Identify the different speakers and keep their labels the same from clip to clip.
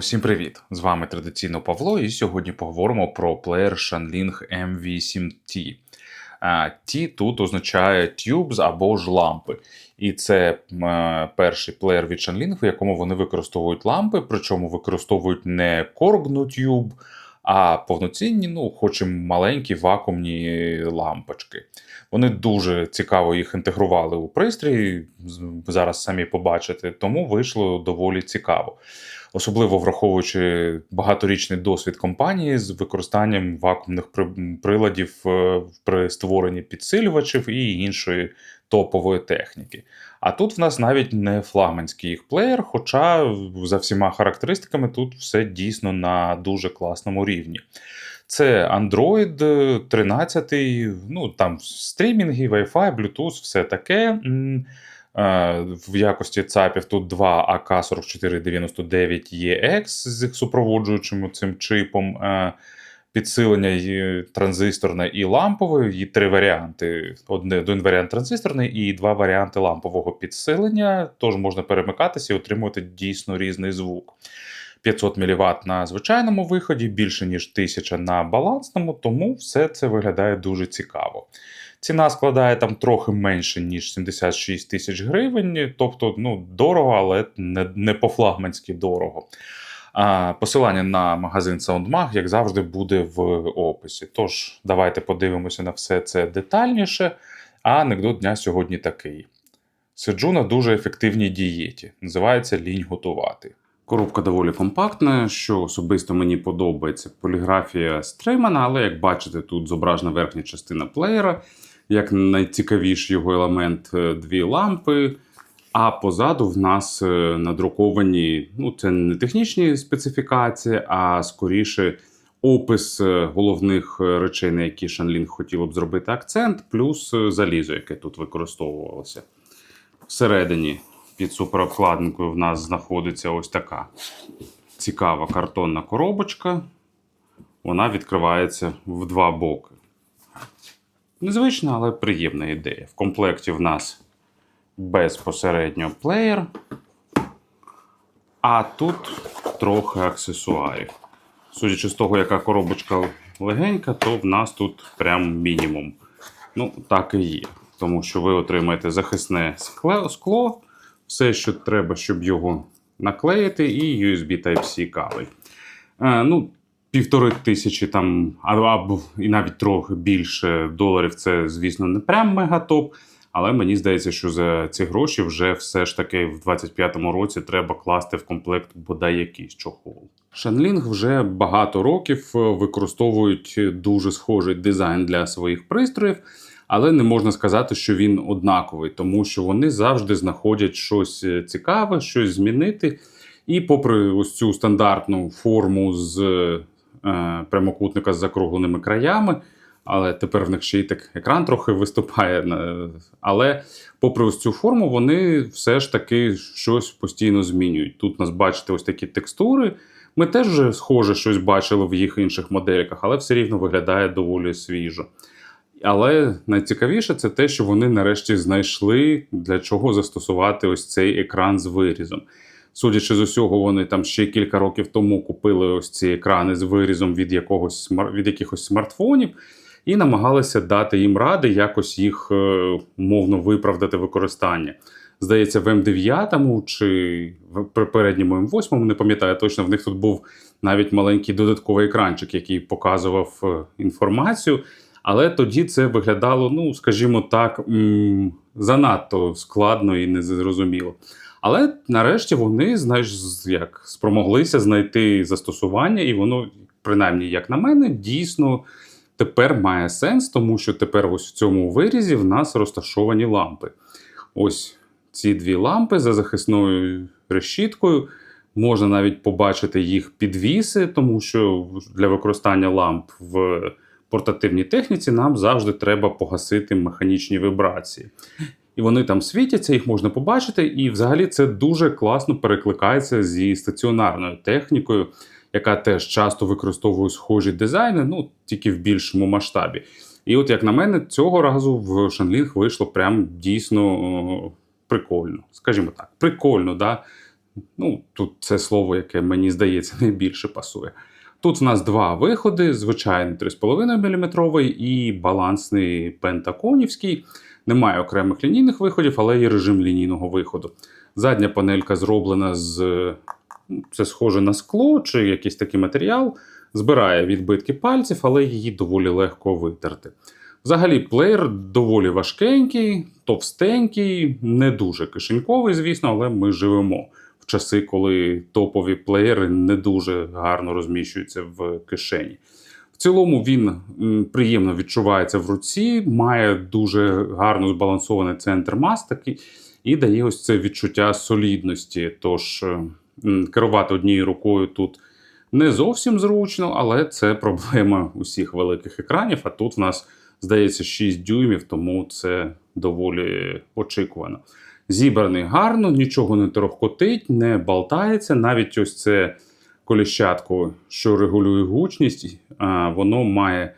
Speaker 1: Усім привіт! З вами традиційно Павло, і сьогодні поговоримо про плеєр Shanling M8T. T тут означає tubes або ж лампи. І це е, перший плеєр від Shanling, в якому вони використовують лампи, причому використовують не коргну тюб, а повноцінні, ну, хоч і маленькі вакуумні лампочки. Вони дуже цікаво їх інтегрували у пристрій, зараз самі побачите, тому вийшло доволі цікаво. Особливо враховуючи багаторічний досвід компанії з використанням вакуумних приладів е, при створенні підсилювачів і іншої топової техніки. А тут в нас навіть не флагманський їх плеєр, хоча за всіма характеристиками тут все дійсно на дуже класному рівні. Це Android е, 13, ну там стрімінги, Wi-Fi, Bluetooth, все таке. Е, В якості ЦАПів тут два AK4499EX з їх супроводжуючим цим чипом. е, Підсилення і транзисторне і лампове, і три варіанти. Одне, один варіант транзисторний і два варіанти лампового підсилення. Тож можна перемикатися і отримувати дійсно різний звук. 500 мВт на звичайному виході, більше ніж 1000 на балансному, тому все це виглядає дуже цікаво. Ціна складає там трохи менше, ніж 76 тисяч гривень, тобто ну, дорого, але не, не по-флагманськи дорого. А, посилання на магазин SoundMag, як завжди, буде в описі. Тож, давайте подивимося на все це детальніше. А анекдот дня сьогодні такий: сиджу на дуже ефективній дієті. Називається лінь готувати.
Speaker 2: Коробка доволі компактна, що особисто мені подобається. Поліграфія стримана, але як бачите, тут зображена верхня частина плеєра, як найцікавіший його елемент е, дві лампи. А позаду в нас е, надруковані, ну це не технічні специфікації, а скоріше опис е, головних речей, на які Shanling хотіло б зробити акцент, плюс залізо, яке тут використовувалося. Всередині під суперобкладинкою в нас знаходиться ось така цікава картонна коробочка. Вона відкривається в два боки. Незвична, але приємна ідея. В комплекті в нас безпосередньо плеєр. А тут трохи аксесуарів. Судячи з того, яка коробочка легенька, то в нас тут прям мінімум. Ну, так і є. Тому що ви отримаєте захисне скло, все, що треба, щоб його наклеїти, і USB Type-C кабель. Е, ну, півтори тисячі там, або і навіть трохи більше доларів це, звісно, не прям мегатоп. Але мені здається, що за ці гроші вже все ж таки в 25-му році треба класти в комплект бодай якийсь чохол. Shanling вже багато років е, використовують дуже схожий дизайн для своїх пристроїв, але не можна сказати, що він однаковий, тому що вони завжди знаходять щось е, цікаве, щось змінити. І попри ось цю стандартну форму з е, прямокутника з закругленими краями, але тепер в них ще й так екран трохи виступає. Але попри ось цю форму, вони все ж таки щось постійно змінюють. Тут нас бачите ось такі текстури. Ми теж вже схоже щось бачили в їх інших модельках, але все рівно виглядає доволі свіжо. Але найцікавіше це те, що вони нарешті знайшли для чого застосувати ось цей екран з вирізом. Судячи з усього, вони там ще кілька років тому купили ось ці екрани з вирізом від, якогось, від якихось смартфонів і намагалися дати їм ради якось їх е, умовно виправдати використання. Здається, в М9 чи в попередньому М8, не пам'ятаю точно, в них тут був навіть маленький додатковий екранчик, який показував е, інформацію. Але тоді це виглядало, ну скажімо так, занадто складно і незрозуміло. Але нарешті вони знаєш, як спромоглися знайти застосування, і воно, принаймні, як на мене, дійсно тепер має сенс, тому що тепер ось в цьому вирізі в нас розташовані лампи. Ось ці дві лампи за захисною решіткою. Можна навіть побачити їх підвіси, тому що для використання ламп в портативній техніці нам завжди треба погасити механічні вібрації. І вони там світяться, їх можна побачити, і взагалі це дуже класно перекликається зі стаціонарною технікою, яка теж часто використовує схожі дизайни, ну тільки в більшому масштабі. І от, як на мене, цього разу в Shanling вийшло прям дійсно прикольно. Скажімо так, прикольно, да? Ну, тут це слово, яке мені здається найбільше пасує. Тут в нас два виходи: звичайний 3,5 мм і балансний пентаконівський. Немає окремих лінійних виходів, але є режим лінійного виходу. Задня панелька зроблена з ну, це схоже на скло чи якийсь такий матеріал. Збирає відбитки пальців, але її доволі легко витерти. Взагалі, плеєр доволі важкенький, товстенький, не дуже кишеньковий, звісно, але ми живемо в часи, коли топові плеєри не дуже гарно розміщуються в кишені. Цілому він приємно відчувається в руці, має дуже гарно збалансований центр мас такий, і дає ось це відчуття солідності. Тож е, керувати однією рукою тут не зовсім зручно, але це проблема усіх великих екранів. А тут в нас здається 6 дюймів, тому це доволі очікувано. Зібраний гарно, нічого не торохкотить, не болтається. Навіть ось це коліщатко, що регулює гучність, воно має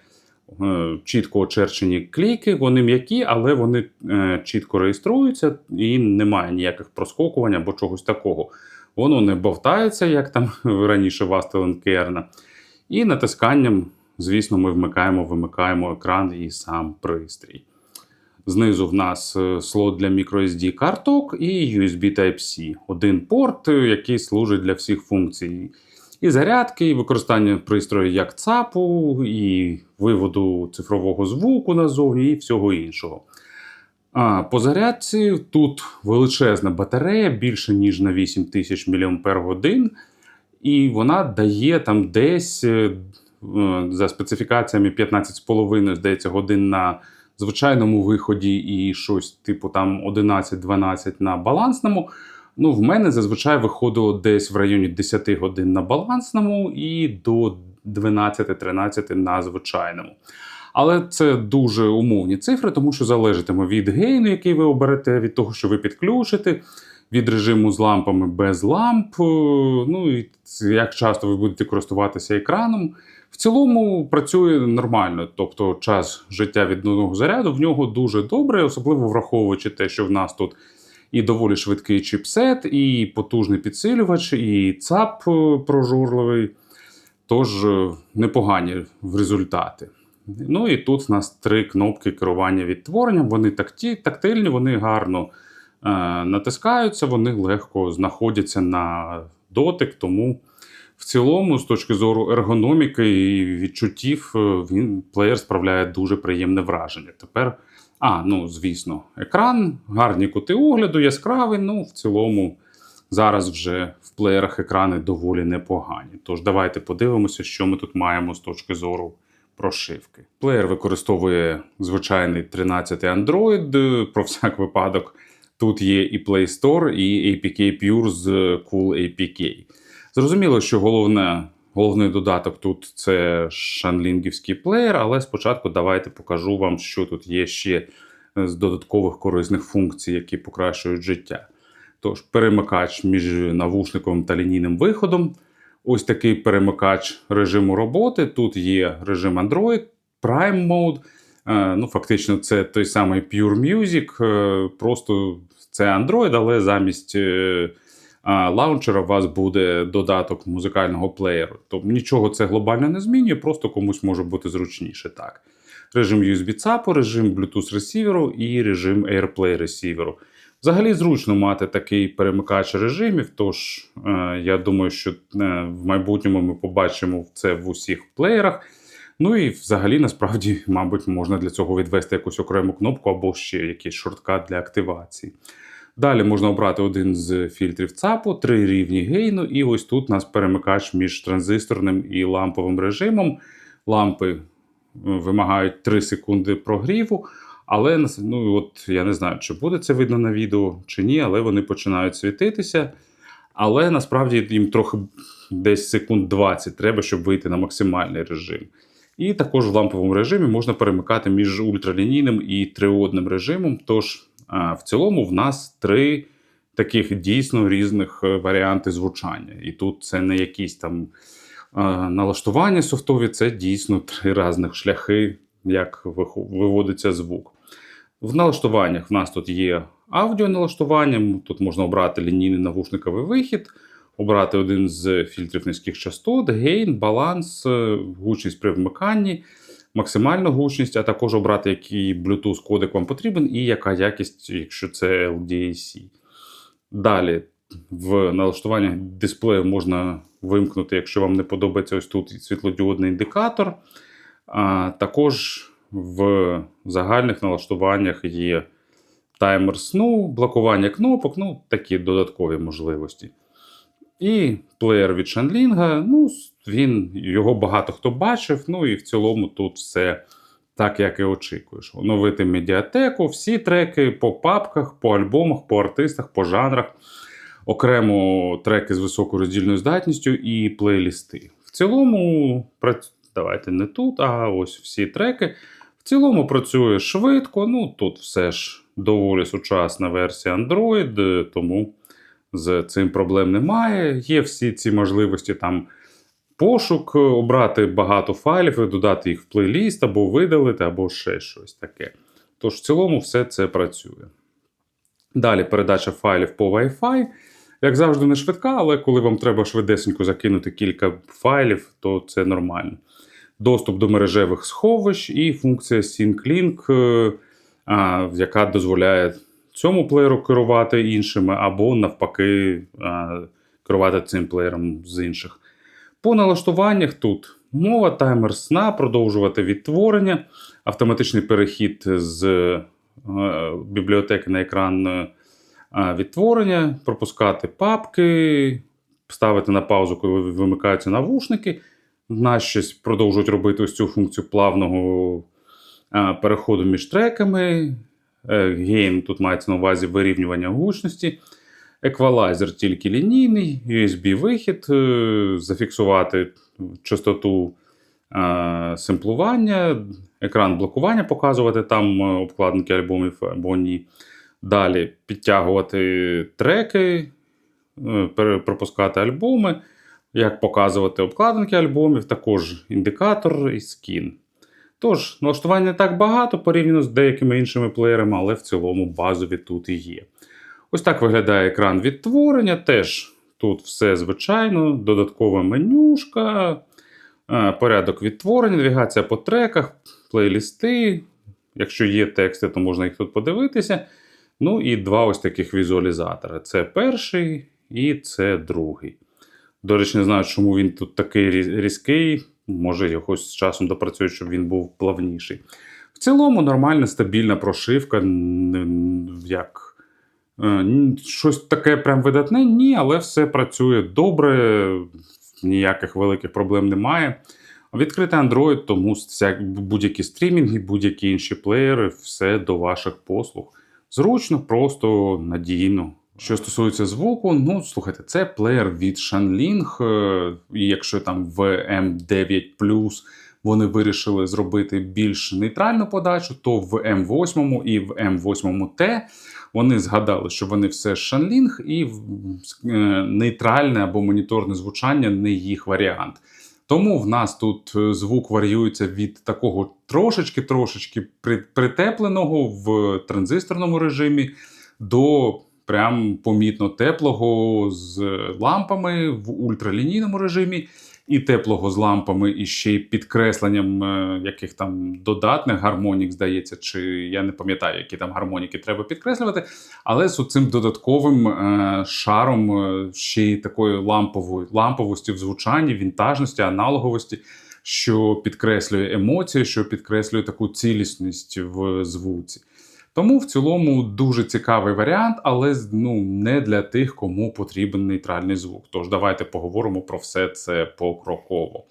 Speaker 2: е, чітко очерчені клейки, вони м'які, але вони е, чітко реєструються і немає ніяких проскокувань або чогось такого. Воно не бовтається, як там раніше в Астелен Керна. І натисканням, звісно, ми вмикаємо, вимикаємо екран і сам пристрій. Знизу в нас е, слот для microSD карток і USB Type-C. Один порт, який служить для всіх функцій. І зарядки, і використання пристрою як ЦАПу, і виводу цифрового звуку назовні, і всього іншого. А, по зарядці тут величезна батарея, більше ніж на 8000 мАч, і вона дає там десь е, за специфікаціями 15,5, здається, годин на звичайному виході і щось типу там 11-12 на балансному. Ну, в мене зазвичай виходило десь в районі 10 годин на балансному і до 12-13 на звичайному. Але це дуже умовні цифри, тому що залежатиме від гейну, який ви оберете, від того, що ви підключите, від режиму з лампами без ламп. е, Ну і як часто ви будете користуватися екраном. В цілому працює нормально, тобто час життя від одного заряду в нього дуже добре, особливо враховуючи те, що в нас тут і доволі швидкий чіпсет, і потужний підсилювач, і ЦАП е, прожорливий. Тож е, непогані в результати. Ну і тут в нас три кнопки керування відтворенням. Вони такті, тактильні, вони гарно е, натискаються, вони легко знаходяться на дотик. Тому в цілому, з точки зору ергономіки і відчуттів, е, він плеєр справляє дуже приємне враження. Тепер, а, ну звісно, екран, гарні кути огляду, яскравий. Ну, в цілому, зараз вже в плеєрах екрани доволі непогані. Тож давайте подивимося, що ми тут маємо з точки зору прошивки. Плеєр використовує звичайний 13 Android. Про всяк випадок. Тут є і Play Store, і APK Pure з Cool APK. Зрозуміло, що головне, головний додаток тут це шанлінгівський плеєр, але спочатку давайте покажу вам, що тут є ще з додаткових корисних функцій, які покращують життя. Тож, перемикач між навушником та лінійним виходом. Ось такий перемикач режиму роботи. Тут є режим Android, Prime Mode. Е, Ну, фактично, це той самий Pure Music. е, Просто це Android, але замість е, лаунчера у вас буде додаток музикального плеєру. Тобто нічого це глобально не змінює, просто комусь може бути зручніше так. Режим USB ЦАПу, режим Bluetooth ресіверу і режим AirPlay ресіверу. Взагалі зручно мати такий перемикач режимів, тож е, я думаю, що е, в майбутньому ми побачимо це в усіх плеєрах. Ну і взагалі, насправді, мабуть, можна для цього відвести якусь окрему кнопку або ще якийсь шорткат для активації. Далі можна обрати один з фільтрів ЦАПу, три рівні гейну, і ось тут у нас перемикач між транзисторним і ламповим режимом. Лампи е, вимагають 3 секунди прогріву. Але ну, от, я не знаю, чи буде це видно на відео, чи ні, але вони починають світитися. Але насправді їм трохи десь секунд 20 треба, щоб вийти на максимальний режим. І також в ламповому режимі можна перемикати між ультралінійним і триодним режимом. Тож в цілому в нас три таких дійсно різних е, варіанти звучання. І тут це не якісь там е, налаштування софтові, це дійсно три різних шляхи, як виводиться звук. В налаштуваннях в нас тут є аудіоналаштування. Тут можна обрати лінійний навушниковий вихід, обрати один з фільтрів низьких частот, гейн, баланс, е, гучність при вмиканні, максимальну гучність, а також обрати, який Bluetooth кодек вам потрібен і яка якість, якщо це LDAC. Далі в налаштуваннях дисплею можна вимкнути, якщо вам не подобається ось тут світлодіодний індикатор. А також в загальних налаштуваннях є таймер сну, блокування кнопок, ну, такі додаткові можливості. І плеєр від Shanling, ну, він, його багато хто бачив, ну і в цілому тут все так, як і очікуєш. Оновити медіатеку, всі треки по папках, по альбомах, по артистах, по жанрах, окремо треки з високою роздільною здатністю і плейлісти. В цілому, давайте не тут, а ось всі треки. В цілому працює швидко. Ну тут все ж доволі сучасна версія Android, е, тому з цим проблем немає. Є всі ці можливості там пошук, е, обрати багато файлів, і додати їх в плейліст, або видалити, або ще щось таке. Тож в цілому все це працює. Далі передача файлів по Wi-Fi. Як завжди, не швидка, але коли вам треба швидесенько закинути кілька файлів, то це нормально. Доступ до мережевих сховищ і функція SyncLink, е, яка дозволяє цьому плеєру керувати іншими, або навпаки керувати цим плеєром з інших. По налаштуваннях тут мова, таймер сна, продовжувати відтворення, автоматичний перехід з е, бібліотеки на екран е, відтворення, пропускати папки, ставити на паузу, коли вимикаються навушники. Нас щось продовжують робити ось цю функцію плавного переходу між треками. Е, Гейм тут мається на увазі вирівнювання гучності. Еквалайзер тільки лінійний, USB-вихід, е, зафіксувати частоту е, семплування, екран блокування показувати там обкладинки альбомів або ні. Далі підтягувати треки, пропускати альбоми, як показувати обкладинки альбомів, також індикатор і скін. Тож, налаштувань не так багато порівняно з деякими іншими плеєрами, але в цілому базові тут і є. Ось так виглядає екран відтворення. Теж тут все звичайно, додаткова менюшка, е, порядок відтворення, навігація по треках, плейлісти. Якщо є тексти, то можна їх тут подивитися. Ну і два ось таких візуалізатора: це перший і це другий. До речі, не знаю, чому він тут такий різкий. Може, якось з часом допрацюють, щоб він був плавніший. В цілому нормальна, стабільна прошивка. Як е, щось таке прям видатне, ні, але все працює добре, ніяких великих проблем немає. Відкритий Android, тому будь-які стрімінги, будь-які інші плеєри, все до ваших послуг. Зручно, просто надійно. Що стосується звуку, ну слухайте, це плеєр від Shanling, е, і якщо там в M9 вони вирішили зробити більш нейтральну подачу, то в M8 і в M8T вони згадали, що вони все Shanling, і е, нейтральне або моніторне звучання не їх варіант. Тому в нас тут е, звук варіюється від такого трошечки-трошечки при- притепленого в транзисторному режимі до прям помітно теплого з лампами в ультралінійному режимі, і теплого з лампами, і ще й підкресленням е, яких там додатних гармонік, здається, чи я не пам'ятаю, які там гармоніки треба підкреслювати. Але з цим додатковим е, шаром е, ще й такої лампової ламповості в звучанні, вінтажності, аналоговості, що підкреслює емоції, що підкреслює таку цілісність в звуці. Тому в цілому дуже цікавий варіант, але ну, не для тих, кому потрібен нейтральний звук. Тож давайте поговоримо про все це покроково.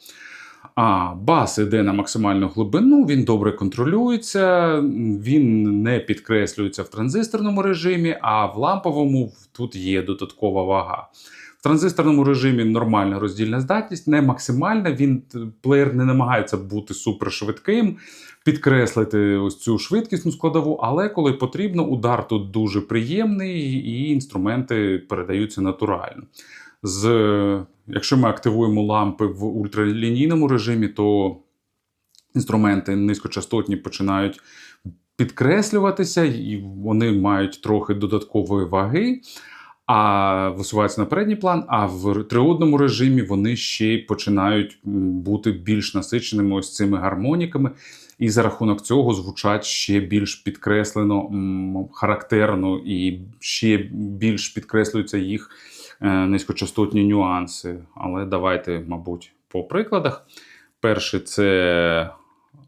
Speaker 2: А бас іде на максимальну глибину, він добре контролюється, він не підкреслюється в транзисторному режимі, а в ламповому тут є додаткова вага. В транзисторному режимі нормальна роздільна здатність, не максимальна. Він плеєр не намагається бути супершвидким, підкреслити ось цю швидкісну складову, але коли потрібно, удар тут дуже приємний, і інструменти передаються натурально. З, якщо ми активуємо лампи в ультралінійному режимі, то інструменти низькочастотні починають
Speaker 1: підкреслюватися, і вони мають трохи додаткової ваги, а висуваються на передній план. А в триодному режимі вони ще й починають бути більш насиченими ось цими гармоніками. І за рахунок цього звучать ще більш підкреслено, характерно і ще більш підкреслюються їх е, низькочастотні нюанси. Але давайте, мабуть, по прикладах. Перший це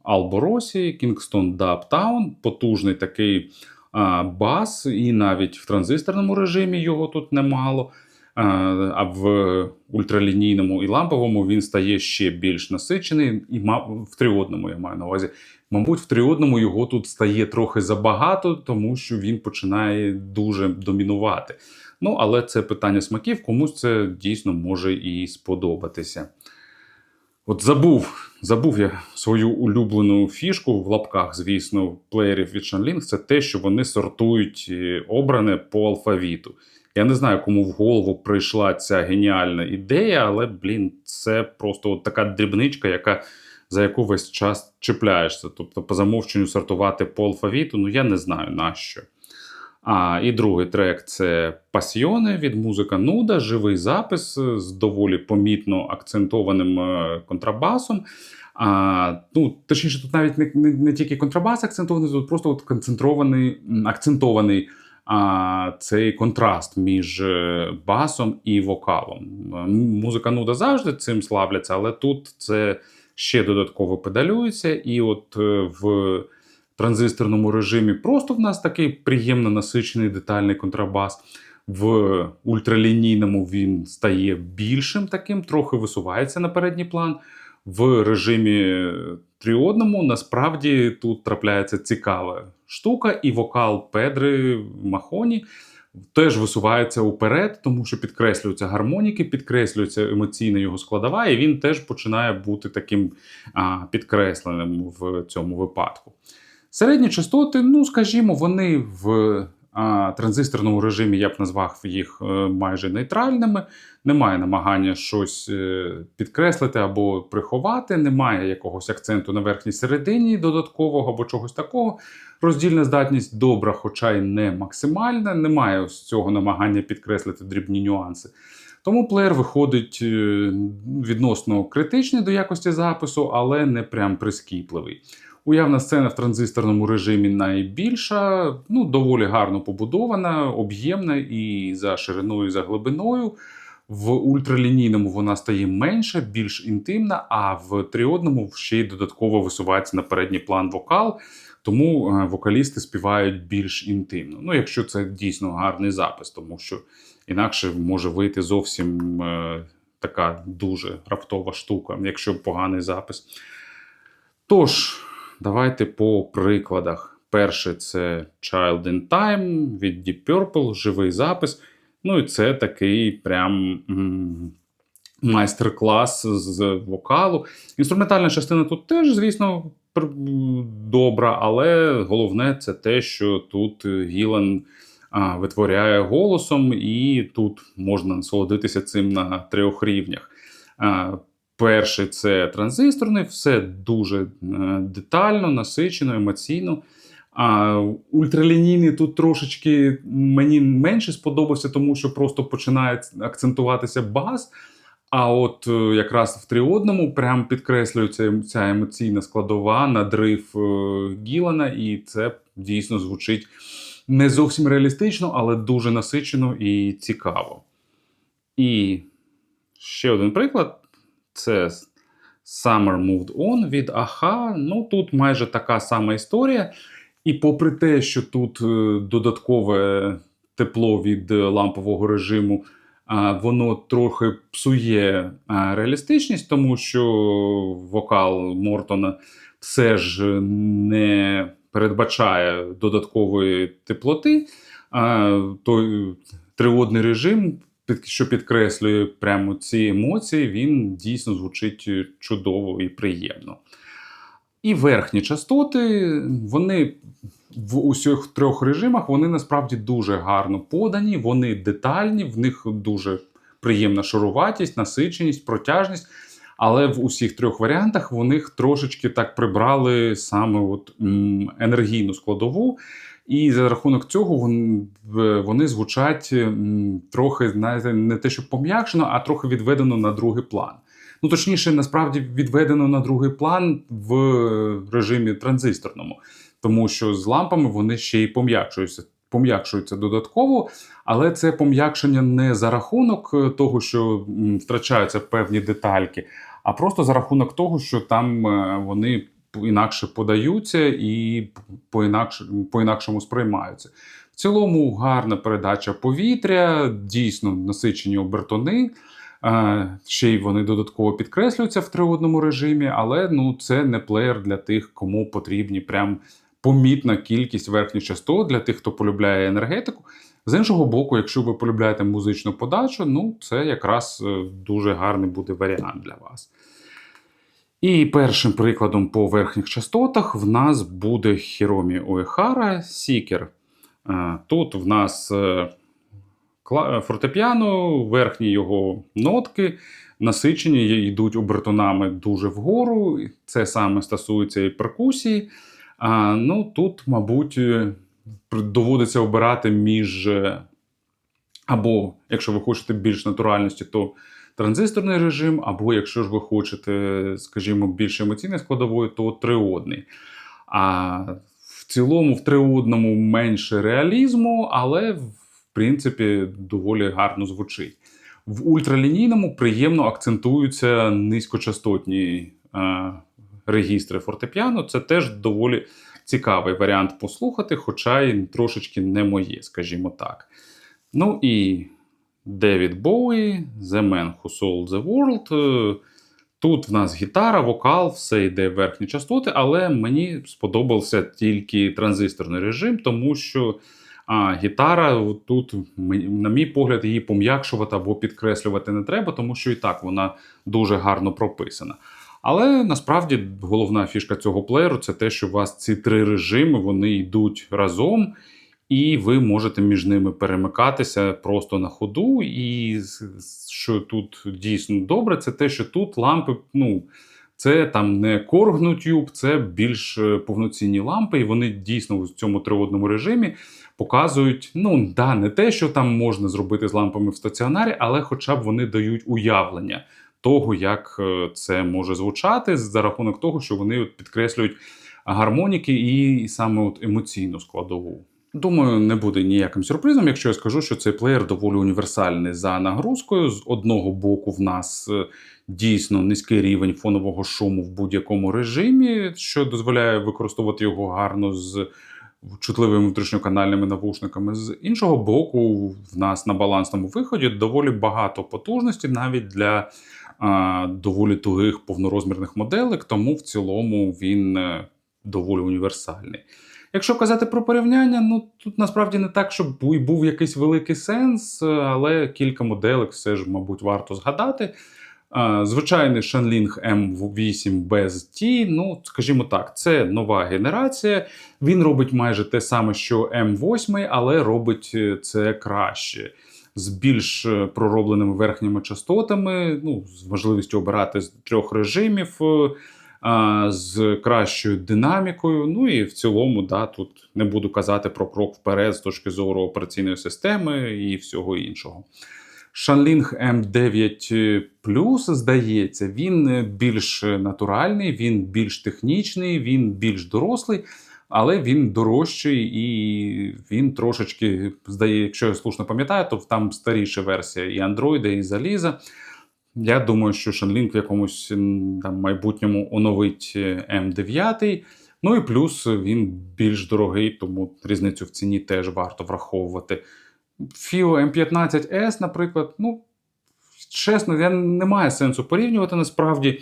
Speaker 1: Алборосі, Dub Town, потужний такий бас, і навіть в транзисторному режимі його тут немало. А, в ультралінійному і ламповому він стає ще більш насичений, і в тріодному я маю на увазі. Мабуть, в тріодному його тут стає трохи забагато, тому що він починає дуже домінувати. Ну, але це питання смаків, комусь це дійсно може і сподобатися. От забув, забув я свою улюблену фішку в лапках, звісно, плеєрів від Shanling, це те, що вони сортують е, обране по алфавіту. Я не знаю, кому в голову прийшла ця геніальна ідея, але, блін, це просто от така дрібничка, яка, за яку весь час чіпляєшся. Тобто, по замовченню сортувати по алфавіту, ну я не знаю нащо. А, і другий трек це Пасьйони від музика Нуда, живий запис з доволі помітно акцентованим е, контрабасом. А, ну, точніше, тут навіть не, не, не тільки контрабас акцентований, тут просто от концентрований, акцентований а, цей контраст між е, басом і вокалом. Музика Нуда завжди цим славляться, але тут це ще додатково педалюється, і от е, в транзисторному режимі просто в нас такий приємно насичений детальний контрабас. В ультралінійному він стає більшим таким, трохи висувається на передній план. В режимі тріодному насправді тут трапляється цікава штука, і вокал Педри Махоні теж висувається уперед, тому що підкреслюються гармоніки, підкреслюється емоційна його складова, і він теж починає бути таким а, підкресленим в цьому випадку. Середні частоти, ну скажімо, вони в а, транзисторному режимі я б назвав їх е, майже нейтральними. Немає намагання щось е, підкреслити або приховати, немає якогось акценту на верхній середині додаткового або чогось такого. Роздільна здатність добра, хоча й не максимальна, немає ось цього намагання підкреслити дрібні нюанси. Тому плеєр виходить е, відносно критичний до якості запису, але не прям прискіпливий. Уявна сцена в транзисторному режимі найбільша, ну доволі гарно побудована, об'ємна і за шириною, і за глибиною. В ультралінійному вона стає менша, більш інтимна, а в тріодному ще й додатково висувається на передній план вокал, тому е, вокалісти співають більш інтимно. Ну, якщо це дійсно гарний запис, тому що інакше може вийти зовсім е, така дуже раптова штука, якщо поганий запис. Тож, давайте по прикладах. Перше це Child in Time від Deep Purple, живий запис. Ну і це такий прям майстер-клас з вокалу. Інструментальна частина тут теж, звісно, добра, але головне це те, що тут Гілан а, витворяє голосом, і тут можна насолодитися цим на трьох рівнях. Перший це транзисторний, все дуже е, детально, насичено, емоційно. А ультралінійний тут трошечки мені менше сподобався, тому що просто починає акцентуватися бас. А от е, якраз в тріодному прям підкреслюється ця емоційна складова, надрив е, Гілана, і це дійсно звучить не зовсім реалістично, але дуже насичено і цікаво. І ще один приклад це Summer Moved On від Аха. Ну тут майже така сама історія. І попри те, що тут е, додаткове тепло від лампового режиму, воно трохи псує реалістичність, тому що вокал Мортона все ж не передбачає додаткової теплоти. Той триводний режим, що підкреслює прямо ці емоції, він дійсно звучить чудово і приємно. І верхні частоти, вони в усіх трьох режимах вони насправді дуже гарно подані, вони детальні, в них дуже приємна шаруватість, насиченість, протяжність. Але в усіх трьох варіантах вони трошечки так прибрали саме от, енергійну складову. І за рахунок цього вони, звучать трохи, знаєте, не те, що пом'якшено, а трохи відведено на другий план. Ну, точніше, насправді відведено на другий план в режимі транзисторному, тому що з лампами вони ще й пом'якшуються, пом'якшуються додатково, але це пом'якшення не за рахунок е, того, що втрачаються певні детальки, а просто за рахунок того, що там е, вони інакше подаються і по-інакше, по-інакшому сприймаються. В цілому гарна передача повітря, дійсно насичені обертони. Е, Ще й вони додатково підкреслюються в триодному режимі, але ну, це не плеєр для тих, кому потрібні прям помітна кількість верхніх частот для тих, хто полюбляє енергетику. З іншого боку, якщо ви полюбляєте музичну подачу, ну це якраз е, дуже гарний буде варіант для вас. І першим прикладом по верхніх частотах в нас буде Hiromi Uehara Seeker. Е, Тут в нас е, кла- фортепіано, верхні його нотки насичені, йдуть обертонами дуже вгору. Це саме стосується і перкусії. А, ну, тут, мабуть, е, доводиться обирати між. е, Або, якщо ви хочете більш натуральності, то транзисторний режим, або якщо ж ви хочете, скажімо, більш емоційної складової, то триодний. А в цілому, в триодному менше реалізму, але в принципі доволі гарно звучить. В ультралінійному приємно акцентуються низькочастотні е, регістри фортепіано. Це теж доволі цікавий варіант послухати, хоча й трошечки не моє, скажімо так. Ну і Девід Боуї, The Man Who Sold the World. Е, Тут в нас гітара, вокал, все йде в верхні частоти, але мені сподобався тільки транзисторний режим, тому що а, гітара тут, на мій погляд, її пом'якшувати або підкреслювати не треба, тому що і так вона дуже гарно прописана. Але насправді головна фішка цього плеєру це те, що у вас ці три режими вони йдуть разом, і ви можете між ними перемикатися просто на ходу. І що тут дійсно добре, це те, що тут лампи, ну. Це там не Korg це більш е, повноцінні лампи, і вони дійсно в цьому триводному режимі показують, ну да, не те, що там можна зробити з лампами в стаціонарі, але хоча б вони дають уявлення того, як е, це може звучати, за рахунок того, що вони от підкреслюють гармоніки і саме от емоційну складову. Думаю, не буде ніяким сюрпризом, якщо я скажу, що цей плеєр доволі універсальний за нагрузкою. З одного боку, в нас е, дійсно низький рівень фонового шуму в будь-якому режимі, що дозволяє використовувати його гарно з чутливими внутрішньоканальними навушниками. З іншого боку, в нас на балансному виході доволі багато потужності навіть для а, доволі тугих повнорозмірних моделек, тому в цілому він е, доволі універсальний. Якщо казати про порівняння, ну тут насправді не так, щоб був якийсь великий сенс, е, але кілька моделек все ж, мабуть, варто згадати. Е, Звичайний Shanling M8 без T, ну, скажімо так, це нова генерація. Він робить майже те саме, що M8, але робить е, це краще. З більш проробленими верхніми частотами, ну, з можливістю обирати з трьох режимів, з кращою динамікою. Ну і в цілому, да, тут не буду казати про крок вперед з точки зору операційної системи і всього іншого. Shanling M9 Plus, здається, він більш натуральний, він більш технічний, він більш дорослий, але він дорожчий і він трошечки, здає, якщо я слушно пам'ятаю, то там старіша версія і Android, і заліза. Я думаю, що Shanling в якомусь там, майбутньому оновить е, М9. Ну і плюс він більш дорогий, тому різницю в ціні теж варто враховувати. FIO M15S, наприклад, ну, чесно, я не має сенсу порівнювати насправді.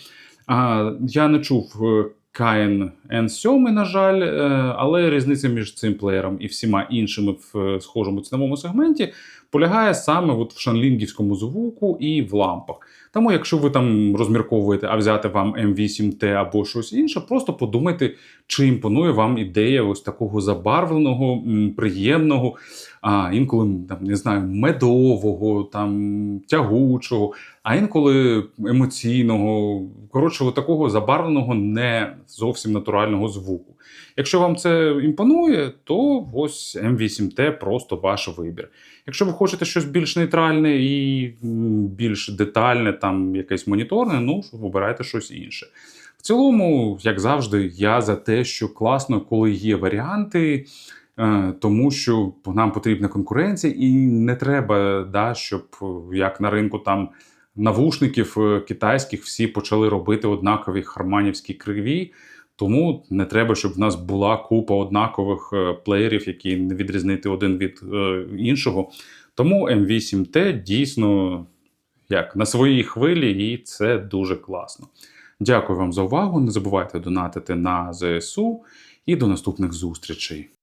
Speaker 1: А, я не чув е, Kain N7, на жаль, е, але різниця між цим плеєром і всіма іншими в схожому ціновому сегменті полягає саме от в шанлінгівському звуку і в лампах. Тому, якщо ви там розмірковуєте, а взяти вам М8Т або щось інше, просто подумайте, чи імпонує вам ідея ось такого забарвленого, приємного, а інколи там не знаю, медового, там тягучого, а інколи емоційного, коротше, от такого забарвленого, не зовсім натурального звуку. Якщо вам це імпонує, то ось М8Т просто ваш вибір. Якщо ви хочете щось більш нейтральне і більш детальне, там якесь моніторне, ну вибирайте щось інше. В цілому, як завжди, я за те, що класно, коли є варіанти, е, тому що нам потрібна конкуренція, і не треба, да, щоб е, як на ринку там навушників е, китайських всі почали робити однакові харманівські криві. Тому не треба, щоб в нас була купа однакових плеєрів, які не відрізнити один від іншого. Тому M8T дійсно як на своїй хвилі, і це дуже класно. Дякую вам за увагу. Не забувайте донатити на ЗСУ і до наступних зустрічей.